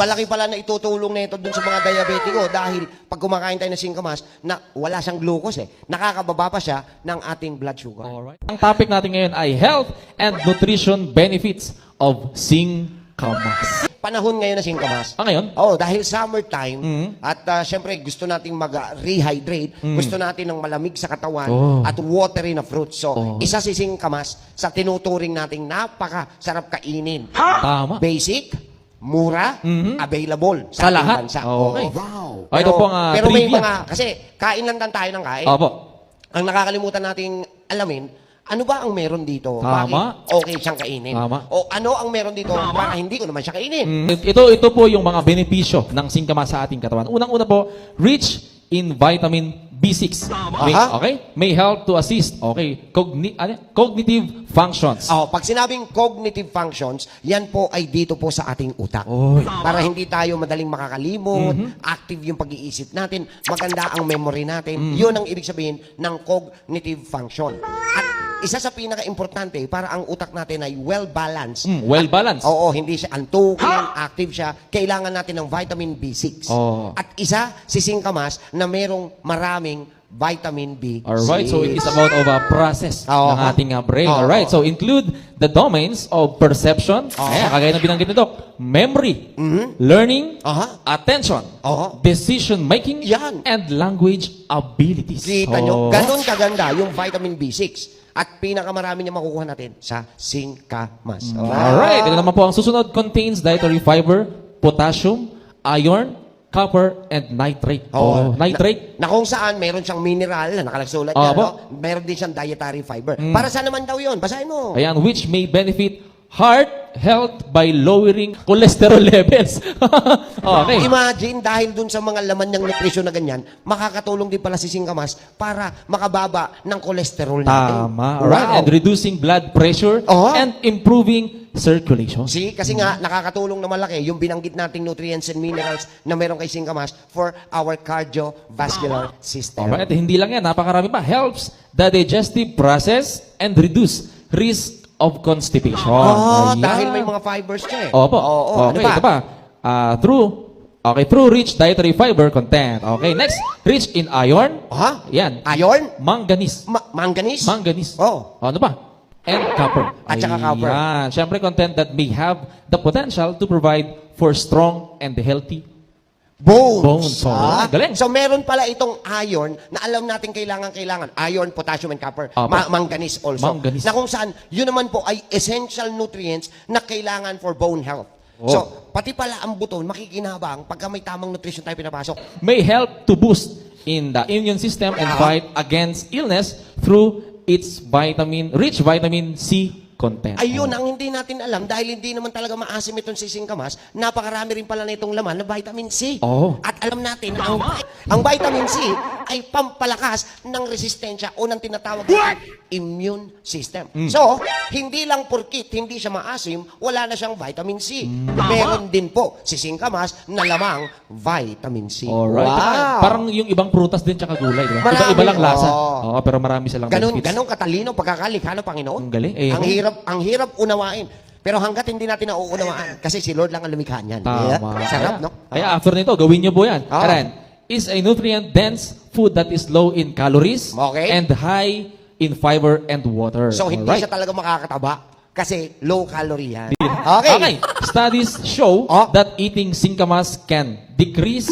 palaki pala na itutulong nito dun sa mga diabetiko dahil pag kumakain tayo ng singkamas na wala siyang glucose eh, nakakababa pa siya ng ating blood sugar. Alright. Ang topic natin ngayon ay health and nutrition benefits of singkamas. Panahon ngayon na singkamas. Ah, ngayon? Oh, dahil summertime Mhm. at ah, syempre gusto nating mag-rehydrate, gusto natin ng malamig sa katawan Oh. at watery na fruits. So, Oh. isa si singkamas sa tinuturing nating napaka-sarap kainin. Tama. Basic, mura, Mhm. available Sa ating lahat? bansa. Okay. Oo. Wow. Oh, ito po ang, ah, pero may trivia. mga, kasi kain lang tayo ng kain. Opo. Ang nakakalimutan nating alamin, ano ba ang meron dito? Tama. Bakit okay siyang kainin? Tama. O ano ang meron dito para hindi ko naman siya kainin? Mm, Ito ito po yung mga benepisyo ng singkamas sa ating katawan. Unang-una po, rich in vitamin B6. May, Aha. okay? May help to assist, okay, cogni- ano? cognitive functions. Oh, pag sinabing cognitive functions, yan po ay dito po sa ating utak. Oy. Para hindi tayo madaling makakalimot, active yung pag-iisip natin, maganda ang memory natin. Yun ang ibig sabihin ng cognitive function. At isa sa pinaka-importante, para ang utak natin ay well-balanced. Mm, well-balanced. Oo, hindi siya antukin, active siya. Kailangan natin ng vitamin B6. Oo. At isa, si singkamas na merong maraming vitamin B6. Alright, so it is about of a process Oo. ng ating uh, brain. Oo. Alright, so include the domains of perception, ayan, kagaya ng binanggit nito, memory, learning, Aha. attention, Oo. decision making, Yan. and language abilities. Kita nyo, Oh. ganun kaganda yung vitamin B6. At pinakamarami niya makukuha natin sa singkamas. Alright, ito naman po ang susunod contains dietary fiber, potassium, iron, copper, and nitrate. Oo. Oh, nitrate. Na, na kung saan meron siyang mineral na nakalagsulat Oo yan, po. no? meron din siyang dietary fiber. Para saan naman daw yun? Basahin mo. Ayan, which may benefit heart health by lowering cholesterol levels. okay. Imagine, dahil dun sa mga laman ng nutrisyon na ganyan, makakatulong din pala si singkamas para makababa ng kolesterol natin. Tama. Alright. And reducing blood pressure Oo. and improving circulation. See, kasi nga, nakakatulong na malaki yung binanggit nating nutrients and minerals na meron kay singkamas for our cardiovascular system. Alright. Hindi lang yan. Napakarami pa. Helps the digestive process and reduce risk of constipation. Oh, Ayan. dahil may mga fibers siya eh. Opo. Oo, okay, ano ito pa. Ah, through Okay, through rich dietary fiber content. Okay, next, rich in iron. Ha? Yan. Iron? Manganese. Ma- manganese? Manganese. Oh. Ano ba? And copper. At saka copper. Ayan. Siyempre, content that may have the potential to provide for strong and healthy. Bones. Bones. Ah, Galing. So meron pala itong iron na alam natin kailangan kailangan. Iron, potassium, and copper. Apo. Ma- manganese also. Manganese. Na kung saan, yun naman po ay essential nutrients na kailangan for bone health. Oh. So, pati pala ang buto, makikinabang pagka may tamang nutrition tayo pinapasok. May help to boost in the immune system and Ah. fight against illness through its vitamin, rich vitamin C content. Ayun ang hindi natin alam dahil hindi naman talaga maasim itong si singkamas. Napakarami rin pala nitong laman na vitamin C. Oo. At alam natin na ang, ang vitamin C ay pampalakas ng resistensya o ng tinatawag na immune system. Hmm. So, hindi lang porkit hindi siya maasim, wala na siyang vitamin C. Hmm. Meron din po si singkamas na lamang vitamin C. Alright. Wow. Parang yung ibang prutas din tsaka gulay, di ba? Marami. Iba-iba lang lasa. Oo. Pero marami silang Ganun, benefits. ganun katalino pagkakalikha ng Panginoon. Ang galing. Eh, ang hirap, ang hirap unawain. Pero hanggat hindi natin nauunawaan, kasi si Lord lang ang lumikha niyan. Tama. Yeah? Sarap, no? Kaya after nito, gawin niyo po yan. Ah. Aran, is a nutrient-dense food that is low in calories Okay. and high in fiber and water. So, hindi Alright. siya talaga makakataba. Kasi low calorie yan. Okay. Okay. Studies show Oh. that eating singkamas can decrease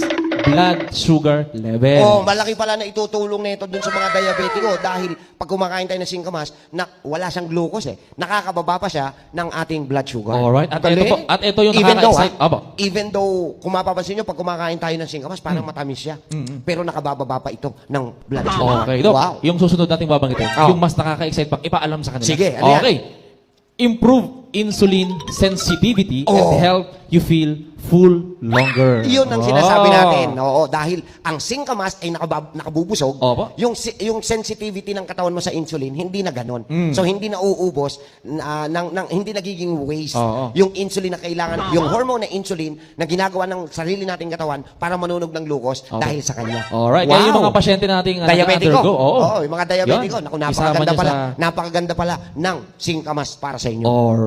blood sugar level. Oh, malaki pala na itutulong nito dun sa mga diabetiko dahil pag kumakain tayo ng singkamas na wala siyang glucose eh, nakakababa pa siya ng ating blood sugar. Alright. At ito po- at ito yung even though, ha, Aba. even though, kung mapapansin nyo, pag kumakain tayo ng singkamas, parang matamis siya. Pero nakabababa pa ito ng blood sugar. Okay, Dok. Wow. Yung susunod nating babanggitin, Oh. yung mas nakaka-excite pang ipaalam sa kanila. Sige, ano yan? Okay. Improve insulin sensitivity Oh. and help you feel full longer. Iyon ang Oh. sinasabi natin. Oo, dahil ang singkamas ay nakabab, nakabubusog. Opo. Yung si- yung sensitivity ng katawan mo sa insulin hindi na ganon. Mm. So hindi na uubos na ng, ng- hindi nagiging waste Oo. yung insulin na kailangan, yung hormone na insulin na ginagawa ng sarili nating katawan para manunog ng glucose dahil sa kanya. Alright. Kaya yung mga pasyente nating uh, Diabetiko. nag-undergo, oo. Oo, yung mga diabetiko. Yun. Naku, Isama napakaganda niyo pala. sa- Napakaganda pala ng singkamas para sa inyo. Alright.